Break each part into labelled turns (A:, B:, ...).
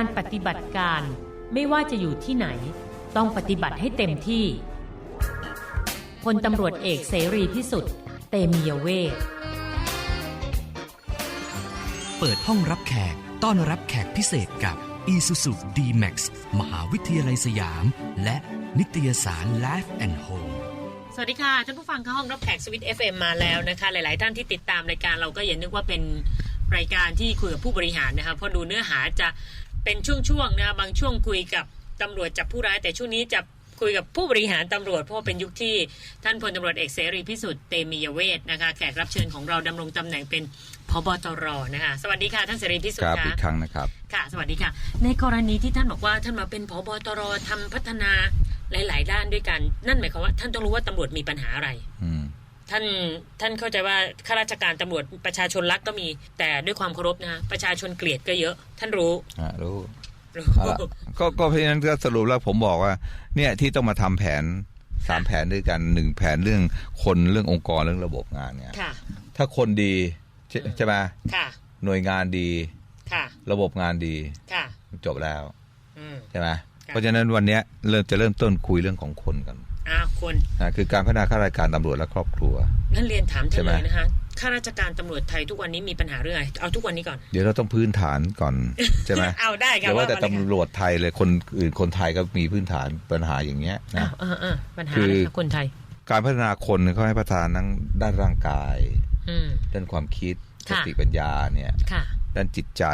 A: การปฏิบัติการไม่ว่าจะอยู่ที่ไหน ต้องปฏิบัติให้เต็มที่พลตำรวจเอกเสรีพิสุทธิ์ เตมียเวท
B: เปิดห้องรับแขกต้อนรับแขกพิเศษกับ Isuzu D-Max มหาวิทยาลัยสยาม และนิตยสาร Life and Home
A: สวัสดีค่ะ ท่านผู้ฟังเข้าห้องรับแขกสวิต FM มาแล้วนะคะ หลาย ๆ ท่านที่ติดตามรายการเราก็อย่านึกว่าเป็นรายการที่คุยกับผู้บริหารนะคะเพราะดูเนื้อหาจะ เป็นช่วงๆนะคะบางช่วงคุยกับตำรวจจับผู้ร้ายแต่ช่วงนี้จะคุยกับผู้บริหารตำรวจเพราะว่าเป็นยุคที่ท่านพลตำรวจเอกเสรีพิสุทธิ์เตมียเวทนะคะแขกรับเชิญของเราดำรงตำแหน่งเป็นพบตรนะคะสวัสดีค่ะท่านเสรีพิสุท
C: ครับ
A: ธิ์
C: อี
A: ค่ะ
C: กครั้งนะครับ
A: ค่ะ สวัสดีค่ะ ในกรณีที่ท่านบอกว่าท่านมาเป็นผบตรทำพัฒนาหลาย ๆ ด้านด้วยกัน นั่นหมายความว่าท่านต้องรู้ว่าตำรวจมีปัญหาอะไร
C: อืม
A: ท่านท่านเข้าใจว่าข้าราชการตำรวจประชาชนรักก็มี แต่ด้วยความเคารพนะประชาชนเกลียดก็เยอะ ท่านรู้
C: อะรู้
A: รู้
C: เอาละก็ก็เพราะฉะนั้นก็สรุปแล้วผมบอกว่า เนี่ยที่ต้องมาทำแผนสามแผนด้วยกันหนึ่งแผนเรื่องคนเรื่ององค์กรเรื่องระบบงานเนี่ย
A: ค่ะ
C: ถ้าคนดีใช่ใช่ไหม
A: ค่ะ
C: หน่วยงานดี
A: ค่ะ
C: ระบบงานดี
A: ค่ะ
C: จบแล้ว
A: อืม
C: ใช่ไหม
A: ค่ะ
C: เพราะฉะนั้นวันเนี้ยเริ่มจะเริ่มต้นคุยเรื่องของคนกัน
A: อ้าวคน
C: นะคือการพัฒนาข้าราชการตำรวจและครอบครัว
A: นั่นเรียนถามท่าน
C: ใช่ไหม
A: เลยนะคะข้าราชการตำรวจไทยทุกวันนี้มีปัญหาเรื่องอะไรเอาทุกวันนี้ก่อน
C: เดี๋ยวเราต้องพื้นฐานก่อนใช่ไหม
A: เอาได้ค่ะ
C: เดี๋ยวว่าแต่
A: มาเลยค่ะ
C: ตำรวจไทยเลยคนอื่นคนไทยก็มีพื้นฐานปัญหาอย่างเงี้ยนะ
A: อ้าวเออเออปัญหา
C: คือ
A: อะไรคะคนไทย
C: การพัฒนาคนเนี่ยเขาให้พัฒนาทั้งด้านร่างกาย
A: อืม
C: ด้านความคิดส
A: ค่ะ
C: ติปัญญาเนี่ย
A: ค่ะ
C: ด้านจิตใจ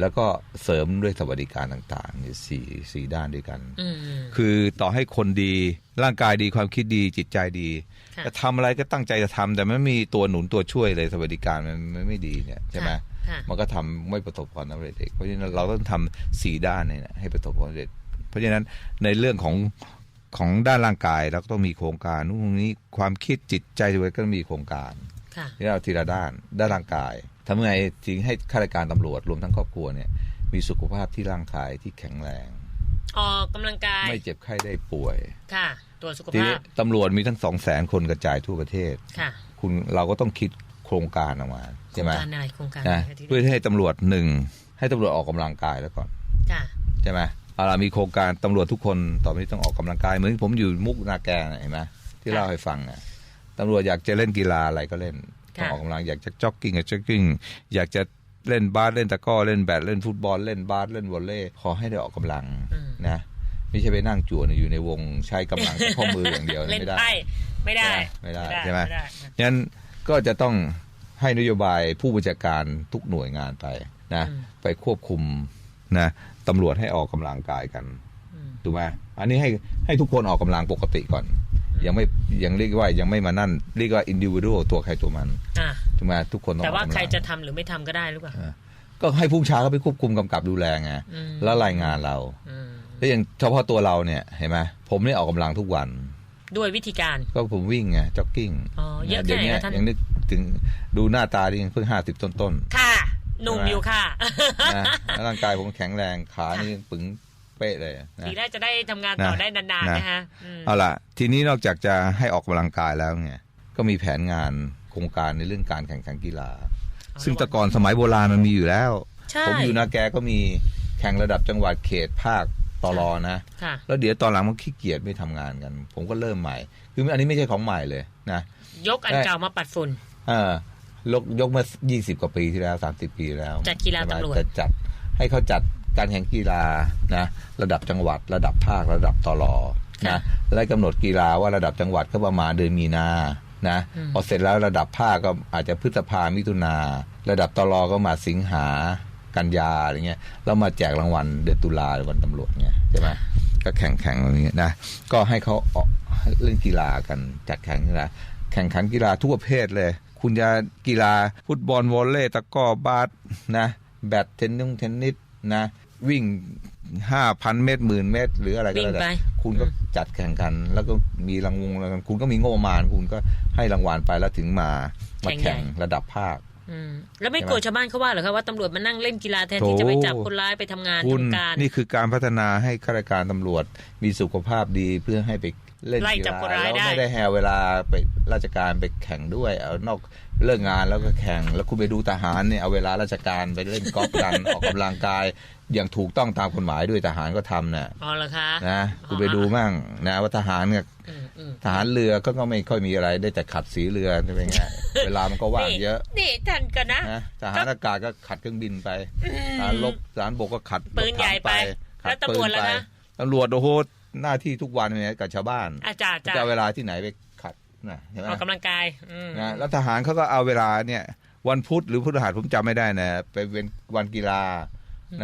C: แล้วก็เสริมด้วยสวัสดิการต่างๆเนี่ยสี่สี่ด้านด้วยกัน
A: อืม
C: คือต่อให้คนดีร่างกายดีความคิดดีจิตใจดี
A: ค่ะ
C: จะทำอะไรก็ตั้งใจจะทำแต่ไม่มีตัวหนุนตัวช่วยเลยสวัสดิการมันมันไม่ดีเนี่ยใช่ไหม
A: ค่ะ
C: มันก็ทำไม่ประสบความสำเร็จเองเพราะฉะนั้นเราต้องทำสี่ด้านเนี่ยนะให้ประสบความสำเร็จ เพราะฉะนั้นในเรื่องของของด้านร่างกายเราก็ต้องมีโครงการนู่นนี้ความคิดจิตใจก็ต้องมีโครงการ
A: ค่ะ
C: ที่เราทีละด้านด้านร่างกายทำยังไงถึงให้ข้าราชการตำรวจรวมทั้งครอบครัวเนี่ยมีสุขภาพที่ร่างกายที่แข็งแรง
A: ออกกำลังกาย
C: ไม่เจ็บไข้ได้ป่วย
A: ค่ะตัวจสุข
C: ที
A: ภา
C: นี้
A: พ
C: ตำรวจมีทั้งสองแสนคนกระจายทั่วประเทศ
A: ค่ะ
C: คุณเราก็ต้องคิดโครงการออกมา
A: โคร
C: ใช่
A: ง
C: ไหม
A: การอะไรโครงการ
C: นะ
A: อะไรคะที่
C: เพื่อให้ตำรวจหนึ่งให้ตำรวจออกกำลังกายแล้วก่อน
A: ค่ะ
C: ใช่ไหมเอาล่ะมีโครงการตำรวจทุกคนต่อไปนี้ต้องออกกำลังกายเหมือนผมอยู่มุกนาแกน่ะเห็นไหมที่เล่าให้ฟังอะ ตำรวจอยากจะเล่นกีฬาอะไรก็เล่นต้องออกกำลังอยากจะจ็อกกิ้งก็จ็อกกิ้งอยากจะเล่นบาสเล่นตะกร้อเล่นแบดเล่นฟุตบอลเล่นบาสเล่นวอลเลย์ขอให้ได้ออกกำลังนะไม่ใช่ไปนั่งจั่วอยู่ในวงใช้กำลังข้อมืออย่างเดียว
A: เล่น
C: ไม่ได้
A: ไพ่ไม่ได้
C: ไม่ได้ใช่ไหม
A: ด้
C: งั้นก็จะต้องให้นโยบายผู้บัญชาการทุกหน่วยงานไปนะ
A: อืม
C: ไปควบคุมนะตำรวจให้ออกกำลังกายกัน
A: อืม
C: ถูกไหมอันนี้ให้ให้ทุกคนออกกำลังปกติก่อน ยังไม่ยังเรียกว่ายังไม่มานั่นเรียกว่าอินดิว d ด a l ตัวใครตัวมัน
A: อะ
C: ถูกไหมทุกคนต้อง
A: แต่
C: ออก
A: ว่ากำ
C: ลัง
A: ใครจะทำหรือไม่ทำก็ได้หรือเปล่า
C: อ่าก็ให้ผู้บัญชาเขาไปควบคุมกำกับดูแลไง
A: อืม
C: แล้วรายงานเรา
A: อืม
C: แล้วอย่างเฉพาะตัวเราเนี่ยเห็นไหมผมเนี่ยออกกำลังทุกวัน
A: ด้วยวิธีการ
C: ก็ผมวิ่งไงจ็อกกิ้ง
A: อ๋อเยอะ
C: เดี๋ยว
A: แค่ไหน
C: นี้
A: คะท่าน
C: ยังนึกถึงดูหน้าตาดิยังเพิ่งห้าสิบต้นๆ
A: ค่ะหนุ่มอยู่ค่ะ
C: นะแล้วร่างกายผมแข็งแรงขานี่ปึง เป๊ะเลยนะ
A: ทีแรกจะได้ทำงานต่อ
C: นะ
A: ได้นานๆ
C: นะ
A: นะคะอืม
C: เอาล่ะ ทีนี้นอกจากจะให้ออกกำลังกายแล้วเนี่ยก็มีแผนงานโครงการในเรื่องการแข่งขันกีฬา ซึ่งแต่ก่อนสมัยโบราณมันมีอยู่แล้ว
A: ใช่
C: ผมอยู่นาแกก็มีแข่งระดับจังหวัดเขตภาคตลอนะ
A: ค่ะ
C: แล้วเดี๋ยวตอนหลังมันขี้เกียจไม่ทำงานกัน ผมก็เริ่มใหม่ คืออันนี้ไม่ใช่ของใหม่เลยนะ
A: ยกอัน
C: ได้
A: เก่ามาปัดฝุ่น
C: เออยกยกมา 20 กว่าปีที่แล้ว 30 ปีแล้ว
A: จัดกีฬา
C: ใช่ไหม
A: ตำรวจ
C: จะจัดให้เขาจัด การแข่งกีฬานะระดับจังหวัดระดับภาคระดับตลอนะและกำหนดกีฬาว่าระดับจังหวัดก็ประมาณเดือนมีนานะพอเสร็จแล้วระดับภาคก็อาจจะพฤษภามิถุนา ระดับตลอก็มาสิงหากันยาอะไรเงี้ยแล้วมาแจกรางวัลเดือนตุลาวันตำรวจเงี้ยใช่ไหมก็แข่งแข่งอะไรเงี้ยนะก็ให้เขาออกเล่นกีฬากันจัดแข่งกีฬาแข่งขันกีฬาทุกประเภทเลย คุณจะกีฬาฟุตบอลวอลเลย์ตะกร้อบาสนะแบดเทนนิสเทนนิสนะ วิ่งห้าพันเมตรหมื่นเมตร หรืออะไรก็แล้ว
A: วิ่งไป
C: แต่คุณก็จัดแข่งขัน แล้วก็มีรางวงรางวัลคุณก็มีงบประมาณ คุณก็ให้รางวัลไปแล้วถึงมามาแข่งระดับภาค
A: อืมแล้วไม่
C: ใช่ไหม
A: กลัวชาวบ้านเขาว่าเหรอคะว่าตำรวจมานั่งเล่นกีฬาแทนที่
C: โถ
A: จะไปจับคนร้ายไปทำงาน
C: คุณ
A: ทำการ
C: นี่คือการพัฒนาให้ข้าราชการตำรวจมีสุขภาพดีเพื่อให้ไป เล่น
A: ไล่
C: กี
A: จับ
C: ฬา
A: คนร้าย
C: แล้ว
A: ได้
C: ไม่ได้แฮเวลาไปราชการไปแข่งด้วย เอานอกเลิกงานแล้วก็แข่ง แล้วคุณไปดูทหารเนี่ยเอาเวลาราชการไปเล่นกอล์ฟกันออกกำลังกายอย่างถูกต้องตามกฎหมายด้วยทหารก็ทำน่ะ
A: อ๋อเหรอคะ
C: นะคุณไปดูมั่งนะว่าทหารเนี่ย
A: อืมอืม
C: ทหารเรือก็ก็ไม่ค่อยมีอะไรได้แต่ขัดสีเรือใช่ไหมไงเวลามันก็ว่างเยอะ
A: นี่ท่านกันนะ
C: นะทหารอากาศก็ขัดเครื่องบินไปทหารลบทหารบกก็ขัด
A: ปืนใหญ่ไป
C: ขัด
A: แล้วตำรวจล่ะ
C: ปืนไป
A: คะ
C: ตำรวจโอ้โห หน้าที่ทุกวันเนี่ยกับชาวบ้าน
A: อาจารย์จ้า
C: จะเอาเวลาที่ไหนไปขัดนะใช่ไหม
A: ออกกำลังกายอืม
C: นะแล้วทหารเขาก็เอาเวลาเนี่ยวันพุธหรือพฤหัสผมจำไม่ได้นะไปเป็นวันกีฬา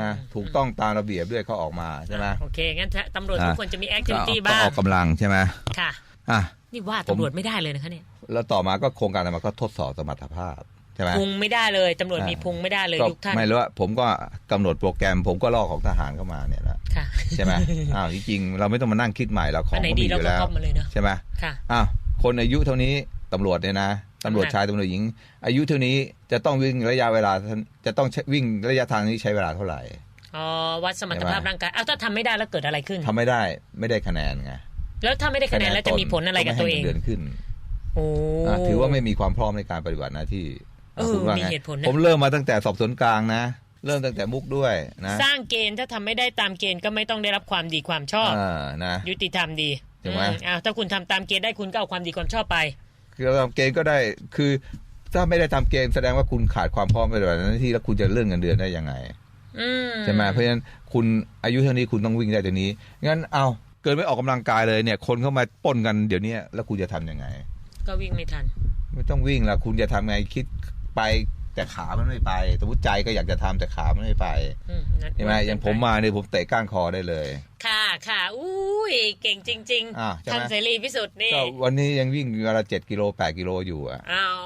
C: นะถูกต้องตามระเบียบด้วยเขาออกมาใช่ไหม
A: โอเคงั้นตำรวจ
C: อะ
A: ทุกคนจะมีแอคทิ
C: ก็
A: วิตี้
C: ก็
A: บ้า
C: องอกกำลังใช่ไหม
A: ค่ะ
C: อะ
A: นี่ว่า
C: ผม
A: ตำรวจไม่ได้เลยนะคะเนี่ย
C: แล้วต่อมาก็โครงการอะไรมาก็ทดสอบสมรรถภาพใช่ไหม
A: พุงไม่ได้เลยตำรวจ
C: อ่ามี
A: มีพุงไม่ได้เลย
C: ก็
A: ยุคท่าน
C: ไม่รู้ว่าผมก็กำหนดโปรแกรม ผมก็ลอกของทหารเข้ามาเนี่ยแหละ
A: ค่ะ
C: ใช่ไหมอ้าวจริงๆเราไม่ต้องมานั่งคิดใหม่เราขอ
A: อั
C: ง
A: นไหน
C: ก็
A: ดี
C: มีอ
A: เรา
C: ยู่
A: ก็
C: แล้ว
A: ครอบมาเลยเนาะ
C: ใช่ไหม
A: ค่ะ
C: อ้าวคนอายุเท่านี้ตำรวจเนี่ยนะตำรวจชายตำรวจหญิง อายุเท่านี้จะต้องวิ่งระยะเวลาจะต้องใช้วิ่งระยะทางนี้ใช้เวลาเท่าไหร่
A: อ๋อวัดสมรรถภาพ
C: ใช่ไหม
A: ร่างกายเอาถ้าทำไม่ได้แล้วเกิดอะไรขึ้น
C: ทำไม่ได้ไม่ได้คะแนนไง
A: แล้วถ้าไม่ได้คะแนนแล้วจะมีผลอะไรกับตัวเอง
C: ก็ไม่ให้งินเดือนขึ้น
A: โอ้
C: อะถือว่าไม่มีความพร้อมในการปฏิบัติหน้าที่
A: เออ
C: คุณว่า
A: มี
C: ไง
A: เหตุผลนะ
C: ผมเริ่มมาตั้งแต่สอบสวนกลางนะเริ่มตั้งแต่มุกด้วยนะ
A: สร้างเกณฑ์ถ้าทำไม่ได้ตามเกณฑ์ก็ไม่ต้องได้รับความดีความชอบ
C: อ่านะ
A: ยุติธรรมดี
C: ถูกไหม
A: อือ้าวถ้าคุณทำตามเกณฑ์ได้คุณก็เอาความดีความชอบไป
C: คือเราทำเกณฑ์ก็ได้คือถ้าไม่ได้ทำเกณฑ์แสดงว่าคุณขาดความพร้อมปฏิบัติหน้าที่แล้วคุณจะเลื่อนเงินเดือนได้ยังไง
A: อืม
C: ใช่ไหมเพราะฉะนั้นคุณอายุเท่านี้คุณต้องวิ่งได้เดี๋ยวนี้งั้นเอาเกินไม่ออกกำลังกายเลยเนี่ย คนเข้ามาปล้นกันเดี๋ยวนี้แล้วคุณจะทำยังไง
A: ก็วิ่งไม่ทัน
C: ไม่ต้องวิ่งละคุณจะทำไงคิด ไปแต่ขามันไม่ไปสมมติใจก็อยากจะทำแต่ขามันไม่ไป
A: อืมนั่น
C: ใช่ไหมอย่างผมมาเนี่ยผมเตะก้านคอได้เลย
A: ค่ะค่ะอุ้ยเก่งจริง
C: อ่าใช่ไหม
A: ท่านเสรีพิสุทธิ์นี่
C: ก็วันนี้ยังวิ่งเวลาเจ็ดกิโลแปดกิโลอยู่อะ
A: อ้าว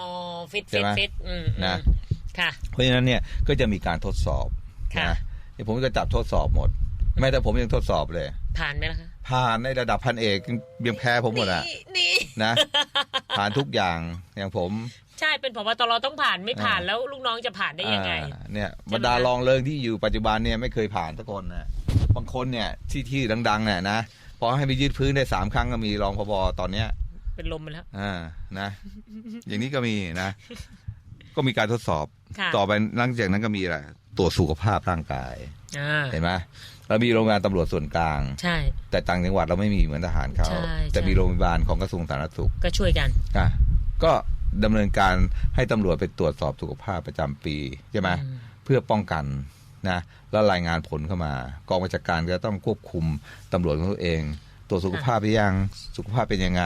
A: ฟิต
C: ใช่
A: ฟิต
C: ไหม
A: ฟิตอืม
C: นะ
A: อืมค่ะ
C: เพราะฉะนั้นเนี่ยก็จะมีการทดสอบ
A: ค่ะ
C: นะเดี๋ยวผมจะจับทดสอบหมด แม้แต่ผมยังทดสอบเลย
A: ผ่านไหมล่ะคะ
C: ผ่านในระดับพันเอกยังแพ้ผมหมดอะ
A: นี่นี่
C: นะ ผ่านทุกอย่างอย่างผม
A: ใช่เป็นผบตรต้องผ่านไม่ผ่าน
C: อ่า
A: แล้วลูกน้องจะผ่านได้ยังไง
C: อ่าเนี่ย
A: ใช่ไหม
C: บรรดารองเริงที่อยู่ปัจจุบันเนี่ยไม่เคยผ่านสักคนนะบางคนเนี่ยที่ที่ดังๆเนี่ยนะพอให้ไปยืดพื้นได้สามครั้งก็มีรองพบตอนเนี้ย
A: เป็นลมไปแล้ว
C: อ่านะ อย่างนี้ก็มีนะ ก็มีการทดสอบ
A: ค่ะ
C: ต่อไปหลังจากนั้นก็มีอะไรตรวจสุขภาพร่างกาย
A: อ่า
C: เห็นไหม เรามีโรงงานตำรวจส่วนกลาง
A: ใช่
C: แต่ต่างจังหวัดเราไม่มีเหมือนทหารเขา
A: ใช่
C: แต่
A: ใช่
C: มีโรงพยาบาลของกระทรวงสาธารณสุข
A: ก็ช่วยกัน
C: อะก็ดำเนินการให้ตำรวจไปตรวจสอบสุขภาพประจำปีใช่ไหม
A: อืม
C: เพื่อป้องกันนะแล้วรายงานผลเข้ามากองบัญชาการก็ต้องควบคุมตำรวจของตัวเอง ตรวจสุขภาพไปยังสุขภาพเป็นยังไง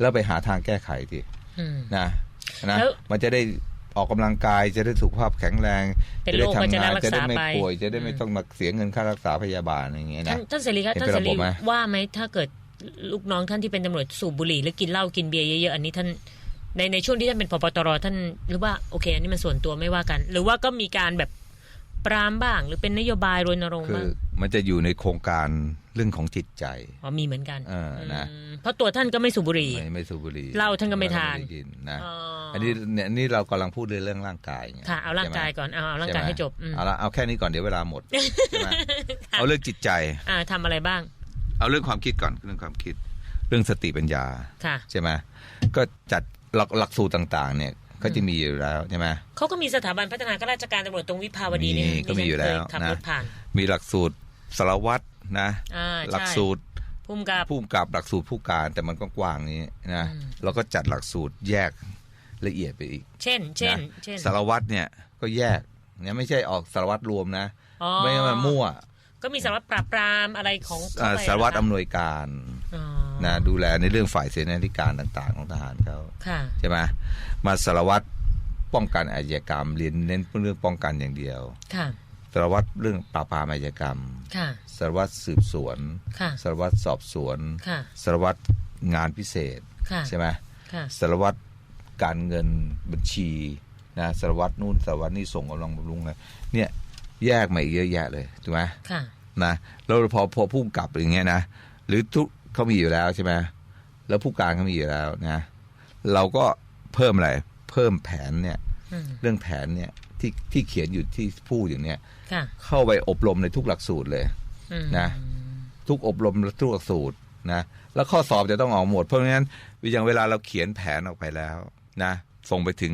C: แล้วไปหาทางแก้ไขที
A: อืม
C: นะนะ
A: แล้ว
C: มันจะได้ ออกกำลังกายจะได้สุขภาพแข็งแรง
A: เป็น
C: จะได้
A: โรคก็จะได้
C: ทำงาน
A: รัก
C: จะได้
A: ษา
C: ไม่
A: ไป
C: ป่วย จะได้ไม่
A: อืม
C: ต้องมาเสียเงินค่ารักษาพยาบาลอย่างเงี้ย
A: ท่า
C: นะ
A: นท่านเสรีครับ
C: เห็น
A: ท่าน
C: เป็น
A: เส
C: ระ
A: รี
C: บบไหม
A: ว่าไหมถ้าเกิดลูกน้องท่านที่เป็นตำรวจสูบบุหรี่หรือกินเหล้ากินเบียร์เยอะๆอันนี้ท่านในในช่วงที่ท่านเป็นพบตรท่านหรือว่าโอเค อันนี้มันส่วนตัวไม่ว่ากัน หรือว่าก็มีการแบบปรามบ้าง หรือเป็นนโยบายรณรงค์
C: คือ
A: บ้าง
C: มันจะอยู่ในโครงการ เรื่องของจิตใจ
A: อ๋อมีเหมือนกัน
C: เออนะ
A: อืมเพราะตัวท่านก็ไม่สูบบุหรี่
C: ไม่ไม่สูบบุหรี่
A: เหล้าท่านก็ไม่ทาน
C: ด้กินนะ
A: อ๋ออ
C: อันนี้เนี่ยนี่เรากำลังพูดเรื่องร่างกายไง
A: ค่ะเอาร่างกาย
C: ใช่ไหม
A: ก่อนเอาเอาร่างกาย
C: ช่ไม
A: ให้จบอืม
C: เอาละเอาแค่นี้ก่อนเดี๋ยวเวลาหมดใช่ไหม
A: ค่ะ
C: เอาเรื่องจิตใจ
A: อ่าทำอะไรบ้าง
C: เอาเรื่องความคิดก่อนเรื่องความคิด เรื่องสติปัญญา
A: ค่ะ
C: ใช่ไหมก็จัดหลักหลักสูตรต่าง ๆ เนี่ยก็จะมีอยู่แล้วใช่ไหม
A: เขาก็มีสถาบันพัฒนาข้าราชการตำรวจตรงวิภาวดีนี่
C: มีก็มีอยู่แล้ว
A: ดิฉันเคขับ
C: นะ
A: รถผ่าน
C: มีหลักสูตร สารวัตรนะ
A: อ่า
C: หลัก
A: ใช่
C: สูตร
A: ภูมิกับ
C: ผู้กำกับหลักสูตรผู้การแต่มันก็กว้างนี้นะ
A: อืม
C: แล้วก็จัดหลักสูตรแยกละเอียดไปอีก
A: เช่นเช่น
C: นะ
A: เช่น
C: สารวัตรเนี่ยก็แยกเนี่ยไม่ใช่ออกสารวัตรรวมนะ
A: อ๋อ
C: ไม่ใช่มันมั่ว
A: ก็มีสารวัตรปราบปรามอะไรของ
C: อ่า
A: เข้ไป
C: สารวัตร
A: เหอ
C: อำ
A: คะ
C: นวยการ
A: อ๋อ
C: นะดูแลในเรื่องฝ่ายเสนาธิการต่าง ๆ ของทหารเขา
A: ค่ะ
C: ใช่ไหมมาสารวัตรป้องกันอาชญากรรมเรียนเน้นเรื่องป้องกันอย่างเดียว
A: ค่ะ
C: สารวัตรเรื่องปราบปรามอาชญากรรม
A: ค่ะ
C: สารวัตรสืบสวน
A: ค่ะ
C: สารวัตรสอบสวน
A: ค่ะ
C: สารวัตรงานพิเศษ
A: ค่ะ
C: ใช่ไหม
A: ค่ะ
C: สารวัตรการเงินบัญชีนะสารวัตรนู่นสารวัตรนี่ส่งกำลังบำรุงเลยเนี่ยแยกมาอีกเยอะแยะเลยถูกไหม
A: ค่ะ
C: นะแล้วพอพอผู้กำกับอย่างเงี้ยนะหรือทุกเขามีอยู่แล้วใช่ไหมแล้วผู้การเขามีอยู่แล้วนะ เราก็เพิ่มอะไรเพิ่มแผนเนี่ย
A: อืม
C: เรื่องแผนเนี่ย ที่ที่เขียนอยู่ที่พูดอย่างเนี้ย
A: ค่ะ
C: เข้าไปอบรมในทุกหลักสูตรเลย
A: อืม
C: นะทุกอบรมและทุกหลักสูตรนะแล้วข้อสอบจะต้องออกหมด เพราะงั้นอย่างเวลาเราเขียนแผนออกไปแล้วนะส่งไปถึง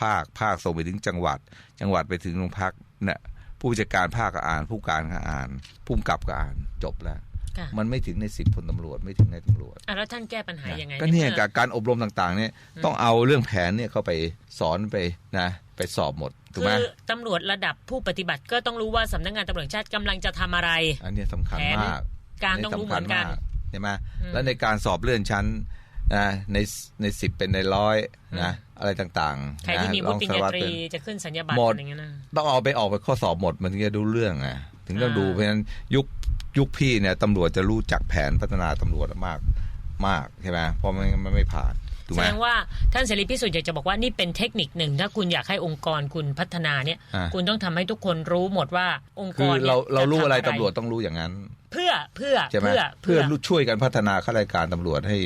C: ภาคภาคส่งไปถึงจังหวัด จังหวัดไปถึงโรงพักเนี่ยผู้จัดการภาคก็อ่าน ผู้การก็อ่านผู้กำกับก็อ่านจบแล้ว
A: ค่ะ
C: มันไม่ถึงในสิบพลตำรวจไม่ถึงในตำรวจ
A: อะแล้วท่านแก้ปัญหายังไง
C: ก็เนี่ย
A: ใมื่อ
C: กับการอบรมต่างๆเนี่ยต้องเอาเรื่องแผนเนี่ยเข้าไปสอนไปนะ ไปสอบหมดถูก
A: คื
C: ไหม
A: อตำรวจระดับผู้ปฏิบัติก็ต้องรู้ว่าสำนักงานตำรวจแห่งชาติกำลังจะทำอะไร
C: อันเนี้ยสำคัญ
A: แผน
C: มาก
A: การต้องรู้เหมือนกัน
C: สำคัญาใช่ไหม
A: อืม
C: แล้วในการสอบเลื่อนชั้นนะในในสิบเป็นในร้อยนะอะไรต่างๆ
A: ใครที่มี
C: นะ
A: วุฒิปริญญา
C: องสารวั
A: ตรี
C: เป็น
A: จะขึ้นสัญญาบัตร
C: หมด
A: อะไรอย่างเงี้ยนะ
C: ต้องเอาไปออกไปข้อสอบหมดมันถึงจะดูเรื่องไงถึงต้อง
A: อ่า
C: ดูเพราะฉะนั้นยุคยุคพี่เนี่ยตำรวจจะรู้จักแผนพัฒนาตำรวจมากมากใช่ไหมเพราะมันมันไม่ผ่าน ถูก
A: แส
C: ไหม
A: ดงว่าท่านเสรีพิสุทธิ์อยากจะบอกว่านี่เป็นเทคนิคหนึ่ง ถ้าคุณอยากให้องค์กรคุณพัฒนาเนี่ย
C: อ่า
A: คุณต้องทำให้ทุกคนรู้หมดว่าองค์ก
C: คือ
A: รนี่ย
C: เราเรารู้
A: จทำ
C: อะไรตำรวจต้องรู้อย่างนั้น
A: เพื่อเพื่อ
C: ใช่ไหม
A: เพื่อ
C: เพื่อช่วยกันพัฒนาข้าราชการตำรวจให้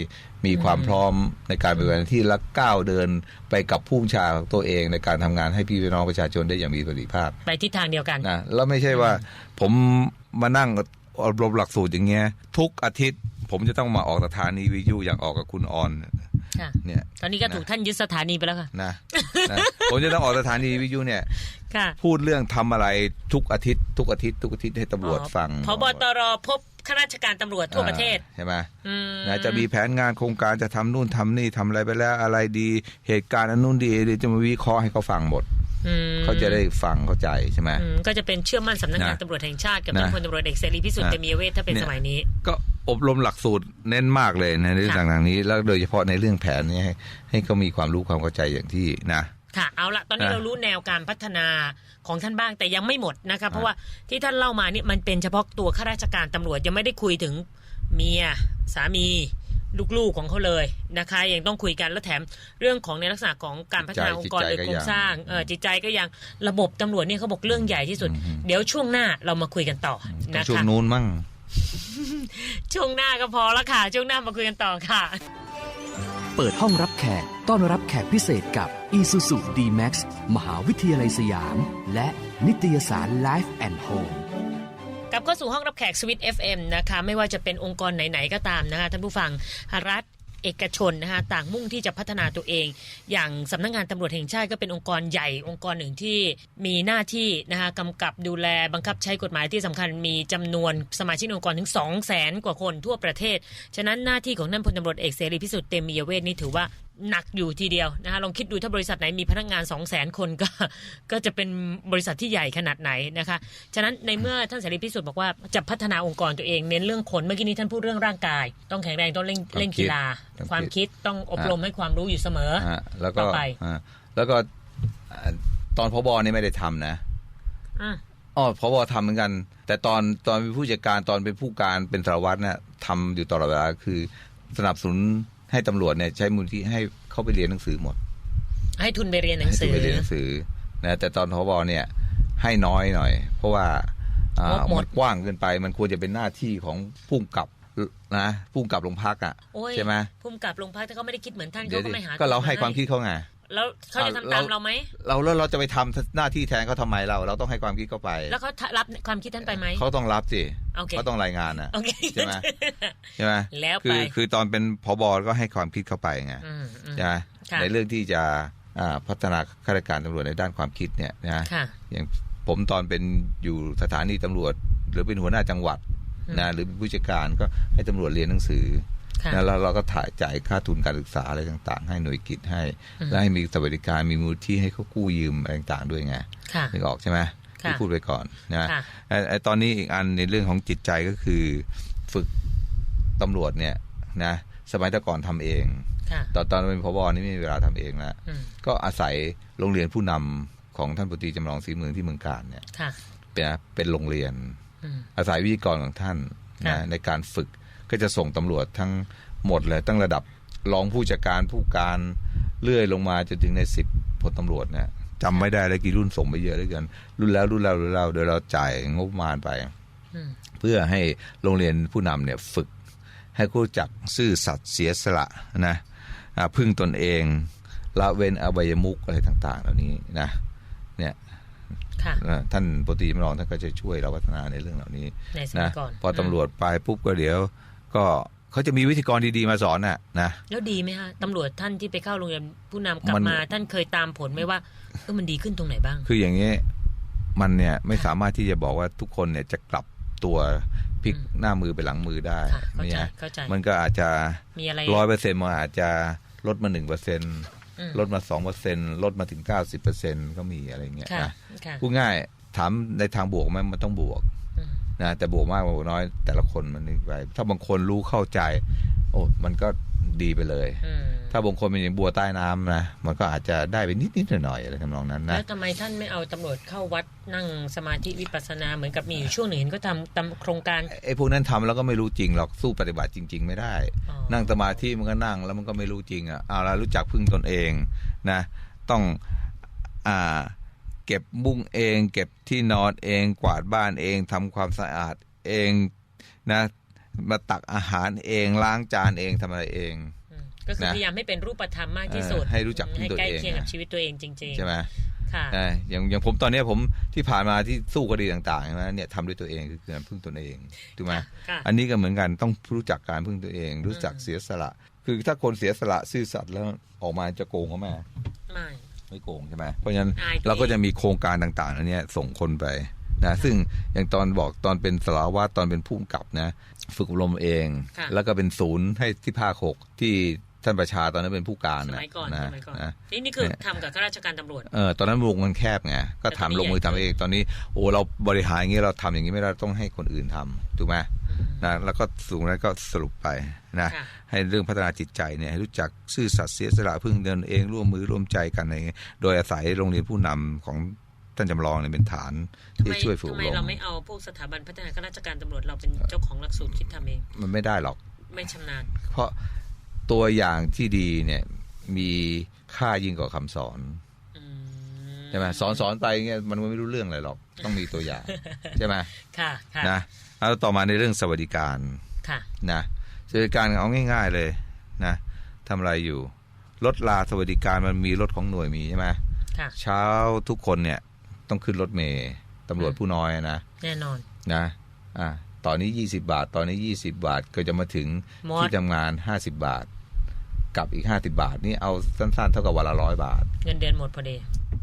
C: มีความพร้อมในการปฏิบัติหน้าที่และก้าวเดินไปกับผู้บัญชาของตัวเองในการทำงานให้พี่น้องประชาชนได้อย่างมีประสิทธิภาพ
A: ไปทิศทางเดียวกัน
C: นะแล้วไม่ใช่ว่าผมมานั่งอบรมหลักสูตรอย่างเงี้ยทุกอาทิตย์ ผมจะต้องมาออกสถานีวิทยุอย่างออกกับคุณออน
A: ค่ะ
C: เนี่ย
A: ตอนนี้ก็ถูกท่านยึดสถานีไปแล้วค่ะ
C: นะนะผมจะต้องออกสถานีวิทยุเนี่ย
A: ค่ะ
C: พูดเรื่องทำอะไรทุกอาทิตย์ ทุกอาทิตย์ทุกอาทิตย์ให้ตำรวจฟัง
A: พบตรพบข้าราชการตำรวจทั่วประเทศ
C: อ่าใช่ไหม
A: อืม
C: นะจะมีแผนงานโครงการจะทำนู่นทำนี่ทำอะไรไปแล้วอะไรดี เหตุการณ์อันนู่นดีเดี๋ยวจะมาวิเคราะห์ให้เขาฟังหมด
A: อืม
C: เขาจะได้ฟังเข้าใจใช่ไหม
A: อืมก็จะเป็นเชื่อมั่นสำนักงาน
C: นะ
A: ตำรวจแห่งชาติกับ
C: นะ
A: ท่านพลตำรวจเอกเสรีพิสุทธิ์
C: นะ
A: เตมียเวทถ้าเป็น
C: เนี่ย
A: สมัยนี้
C: ก็อบรมหลักสูตรเน้นมากเลยในเรื่อง
A: ค่ะ
C: ต่างๆนี้ แล้วโดยเฉพาะในเรื่องแผนนี้ให้ให้เขามีความรู้ความเข้าใจอย่างที่นะ
A: ค่ะเอาละตอนนี้
C: นะ
A: เรารู้แนวการพัฒนาของท่านบ้างแต่ยังไม่หมดนะคะเพราะว่าที่ท่านเล่ามานี่มันเป็นเฉพาะตัวข้าราชการตำรวจยังไม่ได้คุยถึงเมียสามี ลูกๆของเขาเลยนะคะยังต้องคุยกันแล้วแถมเรื่องของในลักษณะของการพัฒนาองค์กรโดยโครงสร้างเออจิตใจก็ยังระบบตำรวจนี่เขาบอกเรื่องใหญ่ที่สุด เดี๋ยวช่วงหน้าเรามาคุยกันต่อ
C: ต้อง
A: นะ
C: ช่วง
A: คะ
C: นู้นมั่ง
A: ช่วงหน้าก็พอแล้วค่ะ ช่วงหน้ามาคุยกันต่อค่ะ
B: เปิดห้องรับแขกต้อนรับแขกพิเศษกับ Isuzu D-Max มหาวิทยาลัยสยาม และนิตยสาร Life and Home
A: กลับเข้าสู่ห้องรับแขกสวิต FM นะคะไม่ว่าจะเป็นองค์กรไหน ๆ ก็ตามนะคะท่านผู้ฟังรัฐเอกชนนะคะต่างมุ่งที่จะพัฒนาตัวเอง อย่างสำนักงานตำรวจแห่งชาติก็เป็นองค์กรใหญ่องค์กรหนึ่งที่มีหน้าที่นะคะกำกับดูแลบังคับใช้กฎหมายที่สำคัญมีจำนวนสมาชิกองค์กรถึง 2 0 0แสนกว่าคนทั่วประเทศ ฉะนั้นหน้าที่ของท่านพลตำรวจเอกเสรีพิสุทธิ์เตมียเวทนี่ถือว่า หนักอยู่ทีเดียวนะคะลองคิดดูถ้าบริษัทไหนมีพนักงาน 2 0 0แสนคนก็ก็จะเป็นบริษัทที่ใหญ่ขนาดไหนนะคะฉะนั้นในเมื่อท่านเสรีพิสุทธิ์บอกว่าจะพัฒนาองค์กรตัวเองเน้นเรื่องคนเมื่อกี้นี้ท่านพูดเรื่องร่างกาย ต้องแข็งแรงต้องเล่น
C: ความ
A: เล่นกีฬา
C: คิด
A: ความคิดต้องอบรมให้ความรู้อยู่เสมอ
C: อะแล้วก็
A: ต่อไป
C: อะแล้วก็อะตอนพบนี่ไม่ได้ทำนะ
A: อะ
C: อ๋อพบทำเหมือนกัน แต่ตอนตอนเป็นผู้จัดการตอนเป็นผู้การเป็นสารวัตรเนี่ยทำอยู่ตลอดเวลาคือสนับสนุน ให้ตำรวจเนี่ยใช้มูลที่ให้เขาไปเรียนหนังสือหมด
A: ให้ทุนไปเรียนหนัง
C: ให้
A: สื
C: ทุ
A: อ
C: นไปเรียนหนังสือนะแต่ตอนพบเนี่ยให้น้อยหน่อย เพราะว่าอ่าง
A: บหมด
C: มันกว้างเกินไป มันควรจะเป็นหน้าที่ของผู้กำกับนะผู้กำกับโรงพักอะ
A: โอ้ย
C: ใช่ไหม
A: ภูมิกับโรงพักถ้าเขาไม่ได้คิดเหมือนท่าน
C: เดี๋ย
A: เขา
C: ว
A: ก็
C: ดิ
A: ไม่หา
C: ก็เราให้
A: ทุน
C: ความคิดเขาไง
A: แล้วเขาจะทำตามเราไหม
C: เราแล้วเราจะไปทำหน้าที่แทนเขาทำไมเรา เราต้องให้ความคิดเขาไป
A: แล้วเขารับความคิดท่านไปไหม
C: เขาต้องรับสิ
A: โอเค
C: เขาต้องรายงานนะ
A: โอเค
C: ใช่ไหมใช่ไหม
A: แล้วไป
C: คือคือตอนเป็นพบก็ให้ความคิดเข้าไปไง
A: อืมอืม
C: ใช่ไหม
A: ค่ะ
C: ในเรื่องที่จะอ่าพัฒนาข้าราชการตำรวจในด้านความคิดเนี่ยนะ
A: ค่ะ
C: อย่างผมตอนเป็นอยู่สถานีตำรวจ หรือเป็นหัวหน้าจังหวัด
A: อืม
C: นะหรือเป็นผู้จัดการก็ให้ตำรวจเรียนหนังสือ
A: ค่ะ
C: นะแล้วเราก็ถ่ายจ่ายค่าทุนการศึกษาอะไรต่าง ๆ ให้หน่วยกิจให้
A: อืม
C: และให้มีสวัสดิการมีมูลที่ให้เขากู้ยืมอะไรต่างๆด้วยไง
A: ค่ะ
C: นึกออกใช่ไหม
A: ค่ะ
C: ที่พูดไปก่อนนะ
A: ค่ะ
C: ไอ้ไอ้ตอนนี้อีกอันในเรื่องของจิตใจก็คือ ฝึกตำรวจเนี่ยนะสมัยแต่ก่อนทำเอง
A: ค่ะ
C: ตอนตอนเป็นพบนี่ไม่มีเวลาทำเองแล้ว
A: อืม
C: ก็อาศัยโรงเรียนผู้นำของท่านปตรีจำลองศรีเมืองที่เมืองการเนี่ย
A: ค่ะ
C: เป็นเป็นโรงเรียน
A: อืม
C: อาศัยวิธีกรของท่าน
A: ค่ะ
C: นะในการฝึก ก็จะส่งตำรวจทั้งหมดเลยตั้งระดับรองผู้จัดการผู้การเลื่อยลงมาจนถึงในสิบพลตำรวจเนี่ยจำไม่ได้แล้วกี่รุ่นส่งไปเยอะเหลือเกินรุ่นแล้วรุ่นแล้วรุ่นแล้วโดยเราจ่ายงบประมาณไป
A: อืม
C: เพื่อให้โรงเรียนผู้นำเนี่ยฝึก ให้รู้จักซื่อสัตย์เสียสละนะอ่าพึ่งตนเองละเว้นอบายมุกอะไรต่าง ๆ เหล่านี้นะเนี่ย
A: ค่ะ
C: เอ่อท่านปตรีจำลองท่านก็จะช่วยเราพัฒนาในเรื่องเหล่านี้
A: ในสมัย
C: นะ
A: ก่อน
C: พอตำรวจไปปุ๊บก็เดี๋ยว ก็เขาจะมีวิธีกรดีๆมาสอนน่ะนะ
A: แล้วดีไหมฮะตำรวจท่านที่ไปเข้าโรงเรียนผู้นำกลับ
C: มัน
A: มาท่านเคยตามผลไหมว่าเออมันดีขึ้นตรงไหนบ้าง
C: คืออย่างนี้มันเนี่ยไม่สามารถที่จะบอกว่าทุกคนเนี่ยจะกลับตัวพลิก
A: อืม
C: หน้ามือไปหลังมือได้
A: ค่ะเข้าใจ
C: เนี่ย
A: เข้าใจ
C: มันก็อาจจะ
A: มีอะไร
C: ร้อยเปอร์เซ็นต์มันอาจจะลดมาหนึ่งเปอร์เซ็น
A: อืม
C: ลดมาสองเปอร์เซ็นลดมาถึงเก้าสิบเปอร์เซ็นก็มีอะไรเงี้ย
A: ค่ะ
C: นะ
A: ค่ะ
C: พูดง่ายถามในทางบวกไหมมันต้องบวก
A: อืม
C: นะแต่บวกมากบวกน้อย แต่ละคนมันนี่ไปถ้าบางคนรู้เข้าใจ โอ้มันก็ดีไปเลย
A: อืม
C: ถ้าบางคนเป็นอย่างบัวใต้น้ำนะมันก็อาจจะได้ไปนิดๆหน่อยๆอะไรทำนองนั้นนะ
A: แล้วทำไมท่านไม่เอาตำรวจเข้าวัดนั่งสมาธิวิปัสสนาเหมือนกับมีอยู่ช่วงหนึ่งเห็นก็ทำตามโครงการ
C: ไอ้พวกนั้นทำแล้วก็ไม่รู้จริงหรอกสู้ปฏิบัติจริง ๆ ไม่ได้
A: อ๋อ
C: นั่งสมาธิมันก็นั่งแล้วมันก็ไม่รู้จริงอะเอาละรู้จักพึ่งตนเองนะ ต้องอ่า เก็บบุ้งเอง เก็บที่นอนเองกวาดบ้านเองทำความสะอาดเองนะมาตักอาหารเองล้างจานเองทำอะไรเอง
A: อืมก็คือ
C: นะ
A: พยายามให้เป็นรูปธรรมมากที่สุด
C: เออให้รู้จัก
A: ให้
C: ตัว
A: ใกล้
C: เอง
A: เคียงกับ
C: นะ
A: ชีวิตตัวเองจริงๆ
C: ใช่ไหม
A: ค่ะ
C: เอออย่างอย่างผมตอนเนี้ยผมที่ผ่านมาที่สู้คดีต่างๆใช่ไหมเนี่ยทำด้วยตัวเองคือการพึ่งตนเองถูกไหม
A: ค่ะ
C: อันนี้ก็เหมือนกันต้องรู้จักการพึ่งตัวเอง รู้จัก
A: อืม
C: เสียสละ คือถ้าคนเสียสละซื่อสัตย์แล้วออกมาจะโกงเขาไหม
A: ไม่
C: ไม่โกงใช่ไหมเพราะฉะนั้น
A: อายตัวเอง
C: เราก็จะมีโครงการต่างๆอันเนี้ยส่งคนไปนะซึ่งอย่างตอนบอกตอนเป็นสารวัตรตอนเป็นผู้กำกับนะ ฝึกอบรมเอง
A: ค่ะ
C: แล้วก็เป็นศูนย์ให้ที่ภาคหกที่ ท่านประชาตอนนั้นเป็นผู้การ
A: ส
C: นะ
A: มัยก่อน
C: นะ
A: สมัยก่อน
C: นะ
A: นี่นี่คือทำกับข้าราชการตำรวจ
C: เออตอนนั้นวงมันแคบไงก็
A: แต่ตอนนี้
C: ทำลงมือ
A: ใหญ่
C: ทำเองตอนนี้โอ้เราบริหารอย่างนี้เราทำอย่างนี้ไม่ได้ต้องให้คนอื่นทำถูกไหม
A: อืม
C: นะแล้วก็สูงนั้นก็สรุปไปนะ
A: ค่ะ
C: ให้เรื่องพัฒนาจิตใจเนี่ยให้รู้จักซื่อสัตย์เสียสละพึ่งเดินเองร่วมมือร่วมใจกันอะไรเงี้ยโดยอาศัยโรงเรียนผู้นำของท่านจำลองเนี่ยเป็นฐาน
A: ทำ
C: ที่
A: ไม
C: ช่วยฝึกอ
A: ทำ
C: บ
A: ไม
C: ร
A: เรา
C: ม
A: ไม่เอาพวกสถาบันพัฒนาข้าราชการตำรวจเราเป็นเจ้าของหลักสูตรคิดทำเอง
C: มันไม่ได้หรอก
A: ไม่ชำนาญ
C: เพราะ ตัวอย่างที่ดีเนี่ยมีค่ายิ่งกว่าคำสอน
A: อืม
C: ใช่ไหมสอนสอนไปเงี้ยมันไม่รู้เรื่องอะไรหรอกต้องมีตัวอย่าง ใช่ไหม
A: ค่ะค่ะ
C: นะแล้วต่อมาในเรื่องสวัสดิการ
A: ค่ะ
C: นะสวัสดิการเอาง่าย ๆเลยนะทำอะไรอยู่รถลาสวัสดิการมันมีรถของหน่วยมีใช่ไหม
A: ค่ะ
C: เช้าทุกคนเนี่ยต้องขึ้นรถเมย์ตำรวจผู้น้อยนะ
A: แน่นอน
C: นะอ่าตอนนี้ 20 บาท ตอนนี้ 20 บาทก็จะมาถึง
A: มอด
C: ที่ทำงาน 50 บาท กับอีก50บาท นี่เอาสั้นๆ เท่ากับวันละร้อยบาท
A: เงินเดือนหมดพอดี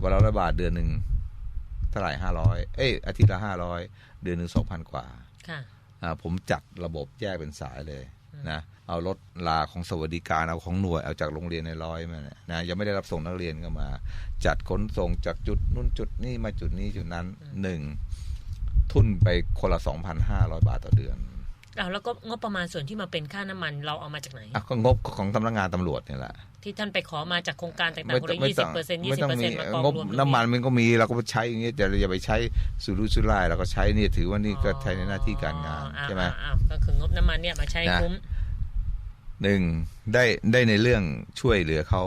C: วันละร้อยบาทเดือนหนึ่งเท่าไหร่ห้าร้อยเอ้ยอาทิตย์ละห้าร้อยเดือนหนึ่งสองพันกว่า
A: ค่ะ
C: อ่า ผมจัดระบบแยกเป็นสายเลย
A: อืม
C: นะเอารถลาของสวัสดิการเอาของหน่วยเอาจากโรงเรียนในร้อยมาเนี่ยนะยังไม่ได้รับส่งนักเรียนก็มา จัดขนส่งจากจุดนู้นจุดนี้มาจุดนี้จุดนั้นหนึ่งทุนไปคนละสองพันห้าร้อยบาทต่อเดือน
A: อ้าวแล้วก็งบประมาณส่วนที่มาเป็นค่าน้ำมันเราเอามาจากไหน
C: อะก็งบของสำนักงานตำรวจเนี่ยแหละ
A: ที่ท่านไปขอมาจากโครงการต่างๆคนละ
C: ไม่
A: ยี่
C: ต้
A: สิ
C: อบง
A: เปอร์เซ็นต์ยี่
C: ไม่
A: สิบ
C: ต้อง
A: เปอร์
C: มี
A: เซ็นต์มากอง
C: งบ
A: รวม
C: น้ำมันมันก็มีเราก็ใช้อย่างเงี้ยแต่อย่าไปใช้สุรุ่ยสุร่ายเราก็ใช้เนี่ยถือว่านี่ก็ใช้ในหน้าที่การงาน
A: อ๋อ
C: ใช่ไหม
A: อ้าวอ้าวก็คืองบน้ำมันเนี่ยมาใช้
C: นะ
A: คุ้ม
C: หนึ่งได้ได้ในเรื่องช่วยเหลือเขา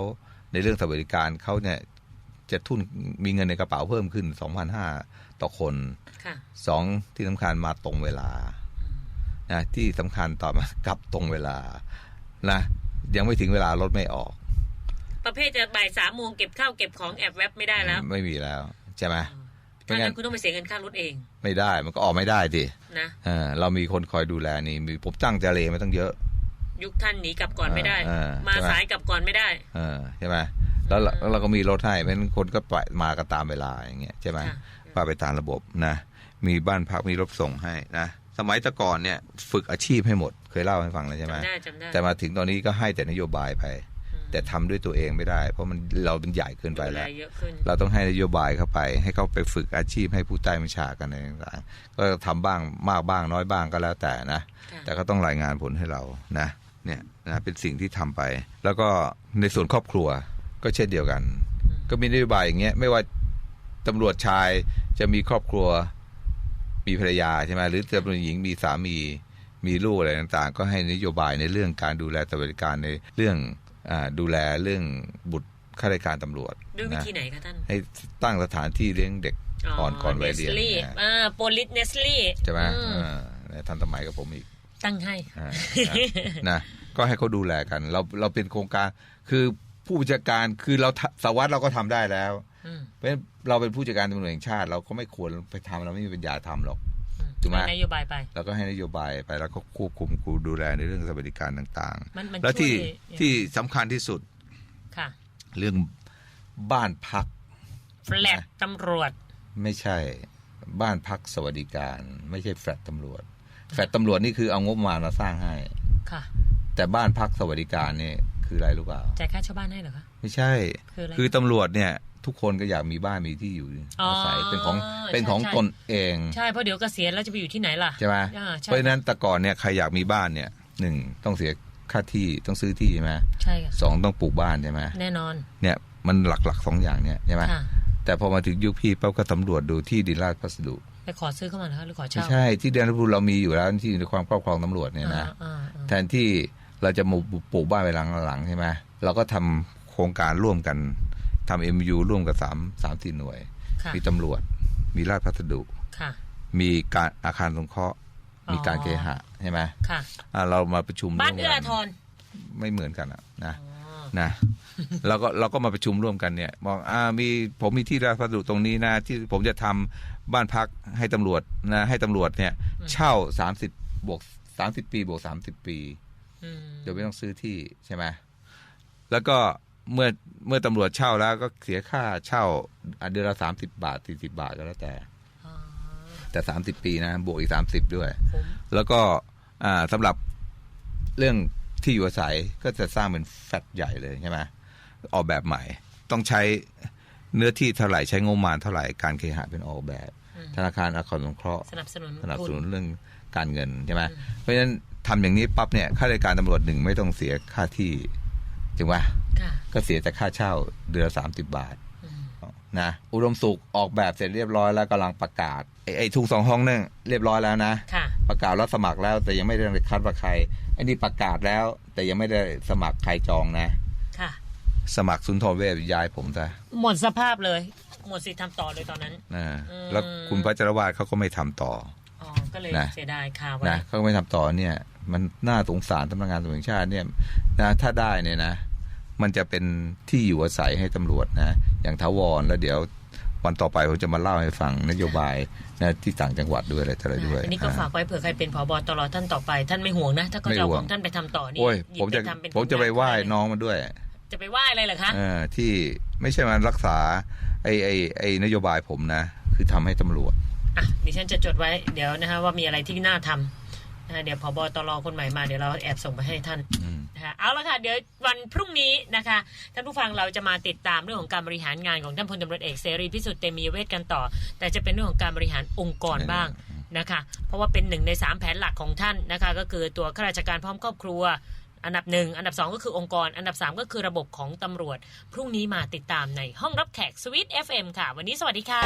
C: ในเรื่องสวัสดิการเขาเนี่ยจะทุนมีเงินในกระเป๋าเพิ่มขึ้นสองพันห้าต่อคน
A: ค่ะ
C: สองที่สำคัญมาตรงเวลา นะที่สำคัญต่อมากลับตรงเวลานะยังไม่ถึงเวลารถไม่ออก
A: ประเภทจะบ่ายสามโมงเก็บข้าวเก็บของแอบแวบไม่ได้แล้ว
C: ไม่มีแล้วใช่ไหมไม่
A: ถ้า
C: งั้
A: งั้
C: น
A: นคุณต้องไปเสียเงินค่ารถเอง
C: ไม่ได้มันก็ออกไม่ได้ดิ
A: นะ
C: เออเรามีคนคอยดูแลนี่มีผมจ้างเจเลมาตั้งเยอะ
A: ยุคท่านหนีกลับก่อนไม่ได้
C: เออเออ
A: มา
C: ใช่ไหม
A: สายกลับก่อนไม่ได้
C: เออใช่ไหมแล้วเรา
A: อืม
C: แล้วเราก็มีรถให้เพราะฉะนั้นคนก็ไปมากันตามเวลาอย่างเงี้ยใช่ไหม
A: ค่ะ
C: ว่าไปตามระบบนะ มีบ้านพักมีรถส่งให้นะ สมัยแต่ก่อนเนี่ย ฝึกอาชีพให้หมด เคยเล่าให้ฟังเลยใช่ไหม
A: จำได้จำได้
C: แต่มาถึงตอนนี้ก็ให้แต่นโยบายไป
A: อืม
C: แต่ทำด้วยตัวเองไม่ได้ เพราะมันเราเป็นใหญ่เกินไป
A: ดูแล
C: แล้ว
A: เยอะขึ้น
C: เราต้องให้นโยบายเข้าไป ให้เขาไปฝึกอาชีพให้ผู้ใต้บัญชากันอะไรต่างๆก็ทำบ้างมากบ้างน้อยบ้างก็แล้วแต่นะ
A: ค่ะ
C: แต่ก็ต้องรายงานผลให้เรานะเนี่ยนะเป็นสิ่งที่ทำไป แล้วก็ในส่วนครอบครัวก็เช่นเดียวกัน ก็มีนโยบายอย่างเงี้ยไม่ว่าตำรวจชายจะมีครอบครัว มีภรรยาใช่ไหมหรือตำรวจหญิงมีสามีมีลูกอะไรต่างๆ ก็ให้นโยบายในเรื่องการดูแลสวัสดิการในเรื่องอาดูแลเรื่องบุตรข้าราชการตำรวจ
A: ด้วยวิ
C: นะ
A: ธีไหนคะท่าน
C: ให้ตั้งสถานที่เลี้ยงเด็กก่อนก่อนวัยเรียน
A: เนสลี่
C: นะ
A: อ่าโปลิสเนสลี่
C: ใช่ไหม
A: อืม
C: อ่าทันสมัยกับผมอีก
A: ตั้งให้
C: อ่านะนะก็ให้เขาดูแลกัน เราเราเป็นโครงการคือผู้บัญชาการคือเราทะสารวัสดเราก็ทำได้แล้ว
A: อืม
C: เพราะฉะนั้นเราเป็นผู้จัดการตำรวจแห่งชาติ เราก็ไม่ควรไปทำเราไม่มีปัญญาทำหรอก
A: อืม
C: ถูกไหม
A: ให้นโยบายไป
C: แล้วก็ให้นโยบายไปแล้วก็ควบคุมกูดูแลในเรื่องสวัสดิการต่าง
A: มันมัน
C: ๆแล้วที่
A: ช่วย
C: ที่สำคัญที่สุด
A: ค่ะ
C: เรื่องบ้านพัก
A: แฟลตตำรวจ
C: ไม่ใช่บ้านพักสวัสดิการ ไม่ใช่แฟลตตำรวจ แฟลตตำรวจนี่คือเอางบประมาณมาสร้างให้
A: ค่ะ
C: แต่บ้านพักสวัสดิการเนี่ยคืออะไรรู้เปล่า
A: จ่ายค่าเช่าบ้านให้เหรอคะ
C: ไม่ใช่
A: คืออะไร
C: คือตำรวจเนี่ย ทุกคนก็อยากมีบ้านมีที่อยู่
A: อ๋อ
C: อาศัยเป็นของ
A: ใช่
C: เป็นของ
A: ใช่
C: ตนเอง
A: ใช่เพราะเดี๋ยวเกษียณแล้วจะไปอยู่ที่ไหนล่ะ
C: ใช่ไหม
A: อ่าใช่
C: เพราะฉะนั้นแต่ก่อนเนี่ยใครอยากมีบ้านเนี่ยหนึ่งต้องเสียค่าที่ต้องซื้อที่ใช่ไหม
A: ใช่ค่ะ
C: สองต้องปลูกบ้านใช่ไหม
A: แน่นอน
C: เนี่ยมันหลักๆสองอย่างเนี่ยใช่ไหม
A: ค่ะ
C: แต่พอมาถึงยุคพี่ปั๊บก็สำรวจดูที่ดินราชพัสดุ
A: ไปขอซื้อเข้ามาเหรอคะหรือขอ
C: ไม่
A: เช่า
C: ใช่ที่ดินราชพัสดุเรามีอยู่แล้วที่อยู่ในความครอบครองตำรวจเนี่ยนะ
A: อ่าอ่าอ่า
C: แทนที่เราจะมาปลูกบ้านไปหลังๆใช่ไหมเราก็ทำโครงการร่วมกัน ทำเอ็มยูร่วมกับสามสามสี่หน่วย
A: ค่ะ
C: มีตำรวจ มีราชพัสดุ
A: ค่ะ
C: มีการอาคารสงเคราะห์
A: อ๋อ
C: มีการเคหะใช่ไหม
A: ค่ะ
C: อะเรามาประชุม
A: บ้าน
C: ร่วม
A: เอื้อ
C: กั
A: อาทร
C: ไม่เหมือนกันอะนะ
A: อ๋อ
C: นะเราก็เราก็มาประชุมร่วมกันเนี่ยบอกอ่ามีผมมีที่ราชพัสดุตรงนี้นะที่ผมจะทำบ้านพักให้ตำรวจนะให้ตำรวจเนี่ย เช่าสามสิบบวกสามสิบปีบวกสามสิบปี
A: อืม
C: โดยไม่ต้องซื้อที่ใช่ไหมแล้วก็ เมื่อเมื่อตำรวจเช่าแล้วก็เสียค่าเช่าอะเดือนละสามสิบาทสี่สิบาทก็แล้วแต่
A: อ๋อ
C: แต่สามสิบปีนะ บวกอีกสามสิบด้วย
A: ผม
C: แล้วก็อ่าสำหรับเรื่องที่อยู่อาศัยก็จะสร้างเป็นแฟลตใหญ่เลยใช่ไหมออกแบบใหม่ ต้องใช้เนื้อที่เท่าไหร่ใช้งบประมาณเท่าไหร่การเคหะเป็นออกแบบ ธนาคารอาคารสงเคราะห์
A: สนับสนุน
C: สนับสนุน
A: ทุ
C: เรื่องการเงินใช่ไหมเพราะฉะนั้นทำอย่างนี้ปั๊บเนี่ยข้าราชการตำรวจหนึ่งไม่ต้องเสียค่าที่ จริงปะ
A: ค่ะ
C: ก็เสียแต่ค่าเช่าเดือนสามสิบบาท
A: อืม
C: นะอุดมสุขออกแบบเสร็จเรียบร้อยแล้วกำลังประกาศไอ้ไอ้ทุ่งสองห้องนั่นเรียบร้อยแล้วนะ
A: ค่ะ
C: ประกาศรับสมัครแล้วแต่ยังไม่ได้คัดว่าใครไอ้นี่ประกาศแล้ว แต่ยังไม่ได้สมัครใครจองนะ
A: ค่ะ
C: สมัครสุนทรเวชย้ายผมซะ
A: หมดสภาพเลย หมดสิทธิ์ทำต่อเลยตอนนั้น
C: นะ
A: อืม
C: แล้วคุณพัชรวาทเขาก็ไม่ทำต่อ
A: อ๋อก็เลย
C: นะ
A: เสียดายข่าวไว้
C: นะเขาก็ไม่ทำต่อเนี่ย มันน่าสงสารสำนักงานตำรวจแห่งชาติเนี่ยนะถ้าได้เนี่ยนะ มันจะเป็นที่อยู่อาศัยให้ตำรวจนะอย่างทาวรแล้วเดี๋ยววันต่อไปผมจะมาเล่าให้ฟังนโยบายนะที่ต่างจังหวัดด้วยอะไรต่ออะไรด้วย
A: อันนี้ก็ฝากไว้เผื่อใครเป็นผบตรท่านต่อไป ท่านไม่ห่วงนะถ้าเขา
C: ไม่
A: จะเอา
C: ห่ว
A: ข
C: ง
A: องท่านไปทำต่อนี่
C: โอ้ย
A: หยิ
C: ผ
A: บ
C: ม
A: ไป
C: จะ
A: ทำเป็น
C: ผมจะไปไหว้
A: ผลงา
C: น้องมันด้วย
A: จะไปไหว้อะไรเหรอคะ
C: เออที่ไม่ใช่มารักษาไอ้ไอ้ไอ้นโยบายผมนะ คือทำให้ตำรวจ
A: อะดิฉันจะจดไว้เดี๋ยวนะคะว่ามีอะไรที่น่าทำนะ เดี๋ยวพบตรคนใหม่มาเดี๋ยวเราแอบส่งไปให้ท่าน
C: อืม
A: นะคะเอาละค่ะเดี๋ยววันพรุ่งนี้นะคะท่านผู้ฟังเราจะมาติดตามเรื่องของการบริหารงานของท่านพลตำรวจเอกเสรีพิสุทธิ์เตมียเวทกันต่อ แต่จะเป็นเรื่องของการบริหารองค์กรบ้างนะคะเพราะว่าเป็นหนึ่งในสามแผนหลักของท่านนะคะก็คือตัวข้าราชการพร้อมครอบครัว อันดับหนึ่งอันดับสองก็คือองค์กร อันดับสามก็คือระบบของตำรวจ พรุ่งนี้มาติดตามในห้องรับแขกสวิต FM ค่ะ วันนี้สวัสดีค่ะ